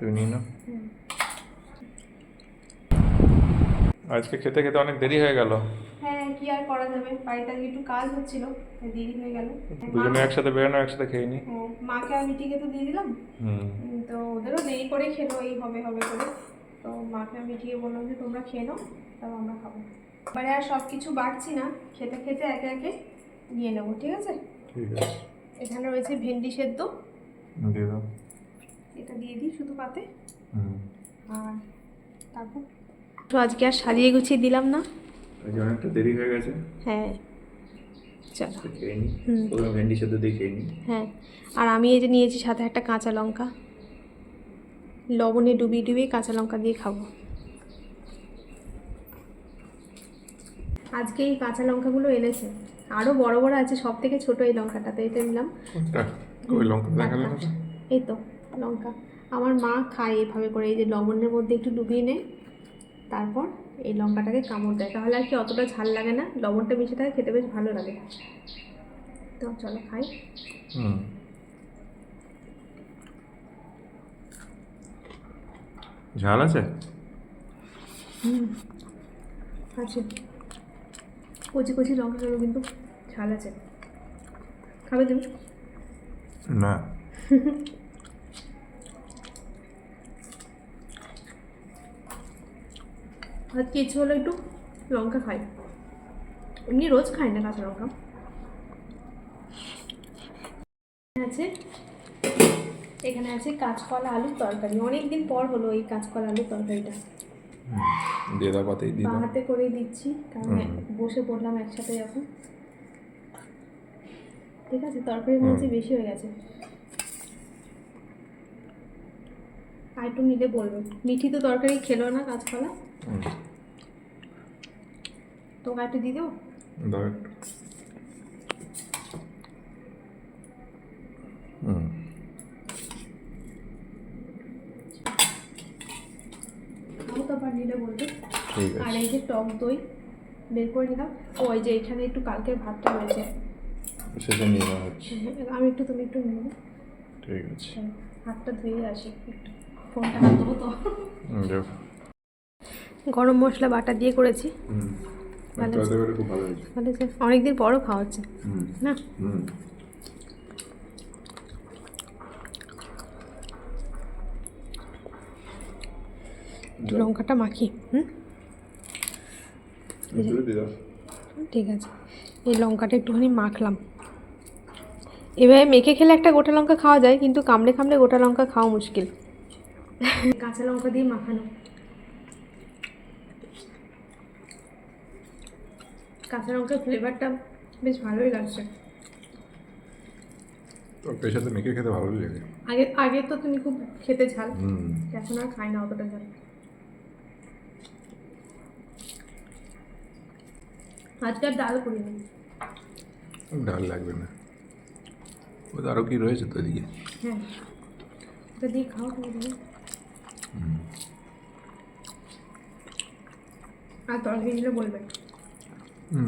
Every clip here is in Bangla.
তুমি নিয়ে নাও আজকে খেতে খেতে অনেক দেরি হয়ে গেল। হ্যাঁ কি আর করা যাবে? বাড়িতে আজকে একটু কাজ হচ্ছিল দেরি হয়ে গেল। দুজনে একসাথে বেরোনো একসাথে খেয়ে নি। হ্যাঁ, মাকে আর মিটিকে তো দিয়ে দিলাম। তো ওদেরও দেরি করে খেলো এই হবে হবে করে। তো মাকে আর মিটিকে বললাম যে তোমরা খেয়ে নাও তারপর আমরা খাব। এবারে আর সব কিছু বাড়ছি না খেতে খেতে একে একে নিয়ে নেব ঠিক আছে? ঠিক আছে। এখানে রয়েছে ভেন্ডি সেদ্ধ। দিয়ে দাও। এটা দিয়ে দিই শুধু পাতে। আর তারপর? তো আজকে আর সাজিয়ে গুছিয়ে দিলাম না। আজকে অনেকটা দেরি হয়ে গেছে। হ্যাঁ। চলো। তো খেয়ে নি। হুম। ভেন্ডি হ্যাঁ। আর আমি এই যে নিয়েছি সাথে একটা কাঁচা লঙ্কা। লবণে ডুবিয়ে ডুবিয়ে কাঁচা লঙ্কা দিয়ে খাব। আজকে এই কাঁচা লঙ্কাগুলো এনেছে। আরও বড় বড় আছে সব থেকে ছোটো এই লঙ্কাটা। তো এটা নিলাম? এই তো। লঙ্কা। আমার মা খায় এভাবে করে এই যে লবণের মধ্যে একটু ডুবিয়ে নেয় তারপর এই লঙ্কাটাকে কামড় দেয়। তাহলে আর কি অতটা ঝাল লাগে না লবণটা মিশে থাকে খেতে বেশ ভালো লাগে। তো চলো খাই। ঝাল আছে? আছে। কচি কচি লঙ্কাগুলো কিন্তু ঝাল আছে। খাবে তুমি? না। আজকে ইচ্ছে হলো একটু লঙ্কা খাই। এমনি রোজ খাই না কাঁচা লঙ্কা। আছে এখানে আছে কাঁচকলা আলুর তরকারি। অনেক দিন পর হলো এই কাঁচকলা আলুর তরকারিটা। দিয়ে পাতেই হাতে করেই দিচ্ছি কারণ বসে পড়লাম একসাথে যখন ঠিক আছে তরকারি মনে বেশি হয়ে গেছে। আর একটু নিলে বলবে। মিঠি তো তরকারি খেলো না কাঁচকলা। তোকে একটু দিয়ে দেবো? দাও একটু। আর এই যে টক দই বের করে নিলাম। ওই যে এখানে একটু কালকের ভাতটা রয়েছে। সেটা নিয়ে নেওয়া হচ্ছে। আমি একটু তুমি একটু নেব ঠিক আছে। হাতটা ধুয়ে আসি একটু। ফোনটা হাত দেবো তো। গরম মশলা বাটা দিয়ে করেছি। অনেকদিন পরও খাওয়া হচ্ছে। না? একটু লঙ্কাটা মাখি হুম? ঠিক আছে। এই লঙ্কাটা একটুখানি মাখলাম। এভাবে মেখে খেলে একটা গোটা লঙ্কা খাওয়া যায় কিন্তু কামড়ে কামড়ে গোটা লঙ্কা খাওয়া মুশকিল। কাঁচা লঙ্কা দিয়ে মাখানো। কাঁচা লঙ্কার ফ্লেভারটা বেশ ভালোই লাগছে। তরকারির সাথে মেখে খেতে ভালো লাগে। আগে আগে তো তুমি খুব খেতে ঝাল। এখন আর খাই না অতটা ঝাল। আজকে আর ডাল করিনি। ডাল লাগবে না। ওটা আরও কি রয়েছে তো এদিকে? হ্যাঁ। ওটা দিয়ে খাও তুমি আর তরকারি দিলে বলবে।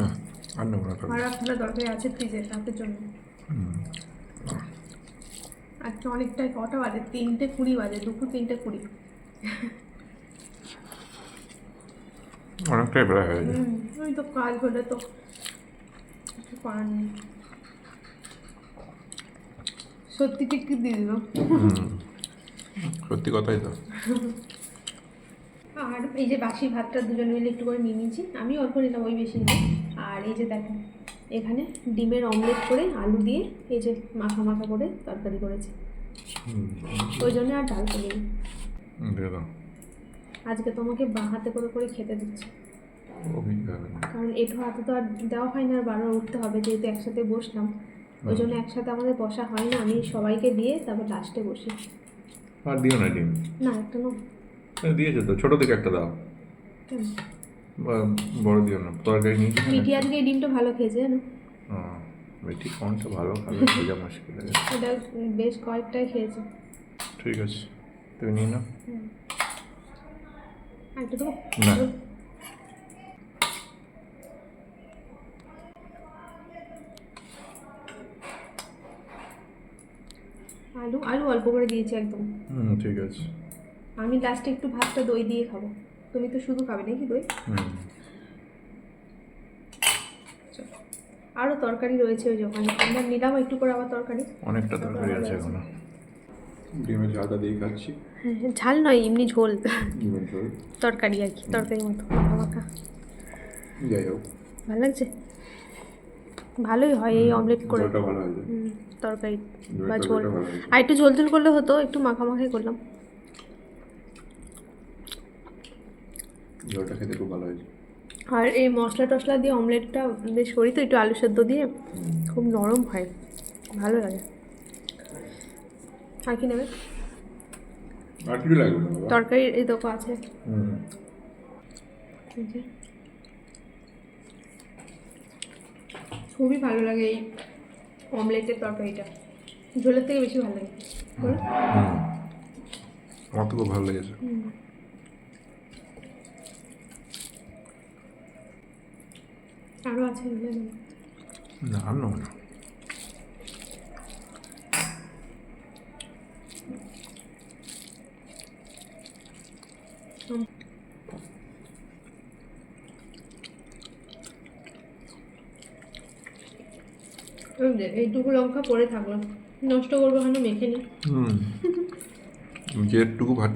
না আর নেব না আর আপনার দরকারি আছে ফ্রিজে রাতের জন্য আজকে অনেকটাই কটা বাজে? তিনটে কুড়ি বাজে দুপুর তিনটে কুড়ি। অনেকটাই বেড়া হয়ে যায় ওই তো কাজ হলে তো কিছু করার নেই। সত্যি ঠিক দিয়ে দিল? সত্যি কথাই তো। আর এই যে বাসি ভাতটা দুজন মিলে একটু করে নিয়ে নিয়েছি আমি অল্প নিলাম ওই বেশি নিলাম। আর এই যে দেখো এখানে ডিমের অমলেট করে আলু দিয়ে এই যে মাখা মাখা করে তরকারি করেছি। ওই জন্য আর ডাল করিনি আজকে তোমাকে বা হাতে করে করে খেতে দিচ্ছি। কারণ এঠো হাতে তো আর দেওয়া হয় না আর বারবার উঠতে হবে যেহেতু একসাথে বসলাম। ওই জন্য একসাথে আমাদের বসা হয় না আমি সবাইকে দিয়ে তারপর লাস্টে বসি। আর দিও না ডিম? না একটা নো দিয়েছে তো ছোটো দিকে একটা দাও। বড় দিও না। তরকারি নিয়ে আজকে ডিমটা ভালো খেয়েছে জানো? কোনটা ভালো খাবে বোঝা মুশকিল আছে এটা বেশ কয়েকটাই খেয়েছে। ঠিক আছে তুমি নিয়ে নাও। না। আলু আলু অল্প করে দিয়েছি একদম। হুম ঠিক আছে। আমি লাস্টে একটু ভাতটা দই দিয়ে খাব। তুমি তো শুধু খাবে নাকি দই? হুম। আরও তরকারি রয়েছে ওই যে ওখানে। আমরা নিলাম একটু করে আবার তরকারি। অনেকটা তরকারি আছে এখনও। ডিমের ঝালটা দিয়ে খাচ্ছি। হ্যাঁ ঝাল নয় এমনি ঝোল। তরকারি আর কি তরকারির মতো মাখা মাখা যাই হোক। ভালো লাগছে? ভালোই হয় এই অমলেট করে। তরকারি বা ঝোল। আর একটু ঝোল ঝোল করলে হতো একটু মাখা মাখামাখি করলাম। ঝোলটা খেতে খুব ভালো হয়েছে। আর এই মশলা টশলা দিয়ে অমলেটটা বেশ করি তো একটু আলু সেদ্ধ দিয়ে। খুব নরম হয় ভালো লাগে। আর কি নেবে? আর কিছু লাগবে তরকারি এই দেখো আছে। খুবই ভালো লাগে এই অমলেটের তরকারিটা। ঝোলের থেকে বেশি ভালো লাগে? আমার তো খুব ভালো লেগেছে হুম। আরও আছে না না। এইটুকু লঙ্কা পরে থাকল নষ্ট করব কেন মেখে নি। হুম। যেটুকু ভাত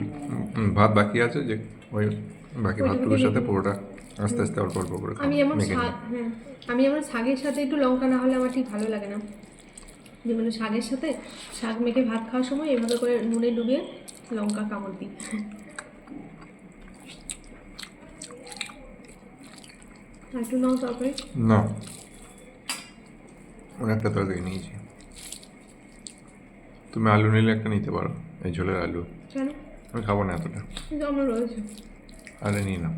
ভাত বাকি আছে যে ওই বাকি ভাতটুকুর সাথে পুরোটা আস্তে আস্তে অল্প অল্প করে আমি যেমন শাক হ্যাঁ আমি যেমন শাকের সাথে একটু লঙ্কা না হলে আমার ঠিক ভালো লাগে না। যে মানে শাকের সাথে শাক মেখে ভাত খাওয়ার সময় এভাবে করে নুনে ডুবিয়ে লঙ্কা কামড় দিই। একটু নাও তরকারি। না অনেকটা তরকারি নিয়েছি। তুমি আলু নিলে একটা নিতে পারো এই ঝোলের আলু। আমি খাব না এতটা। আমার রয়েছে। আরে নিয়ে নাও।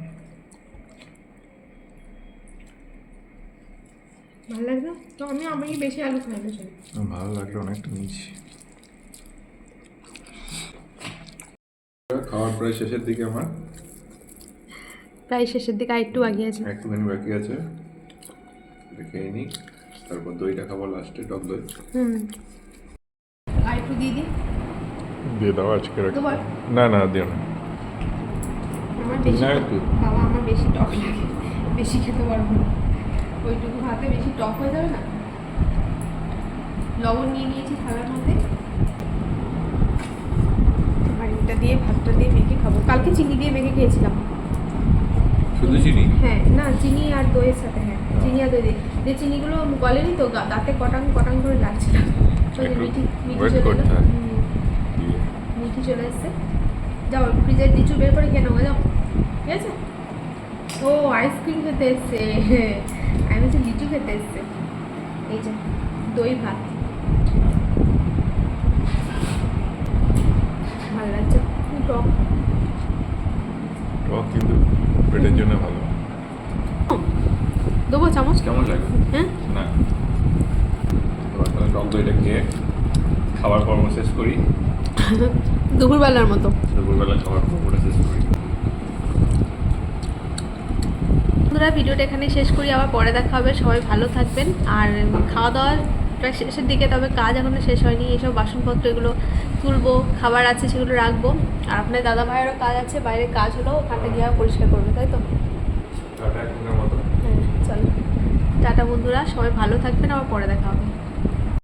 ভালো লাগবে তো আমি আমি বেশি আলু খাই না ভালো লাগল অনেকটা নিয়েছি। খাওয়ার প্রায় শেষের দিকে আমার। প্রায় শেষের দিকে একটু আগে আছে। একটুখানি বাকি আছে। খেয়ে নিই। তারপর দইটা খাব লাস্টে টক দই। হুম। আর একটু দিয়ে দিই? দিয়ে দাও আজকে না না দিও না। আমার বেশি বাবা আমার বেশি টক লাগে। বেশি খেতে পারব না। ওইটুকু ভাতে বেশি টক হয়ে যাবে না? লবণ নিয়ে নিয়েছি থালার মধ্যে। এটা দিয়ে ভাতটা দিয়ে মেখে খাব। কালকে চিনি দিয়ে মেখে খেয়েছিলাম। শুধু চিনি? হ্যাঁ না চিনি আর দইয়ের সাথে হ্যাঁ চিনি আর দই দিয়ে। যে চিনিগুলো গলেনি তো দাঁতে কটাং কটাং করে লাগছিল। মিঠি মিঠি চলে মিঠি চলে এসছে। যাও ফ্রিজের লিচু বের করে কেন যাও। ঠিক আছে? ও আইসক্রিম খেতে এসছে। খেতে এসছে এই যে দই ভাত। ভালো লাগছে? টক। টক কিন্তু পেটের জন্য ভালো। দেবো চামচ? কেমন লাগে? হ্যাঁ? না। টক দইটা খেয়ে খাবার পর্ব শেষ করি। দুপুরবেলার মতো। দুপুরবেলা খাবার পর্বটা শেষ করি। বন্ধুরা ভিডিওটা এখানে শেষ করি। আবার পরে দেখা হবে। সবাই ভালো থাকবেন। আর খাওয়া দাওয়ার প্রায় শেষের দিকে তবে কাজ এখনও শেষ হয়নি। এইসব বাসনপত্র এগুলো তুলবো খাবার আছে সেগুলো রাখব। আর আপনার দাদা ভাইয়েরও কাজ আছে বাইরে কাজ হলো ওখানটা গিয়ে পরিষ্কার করবে তাই তো? হ্যাঁ চলো। টাটা বন্ধুরা সবাই ভালো থাকবেন। আবার পরে দেখা হবে।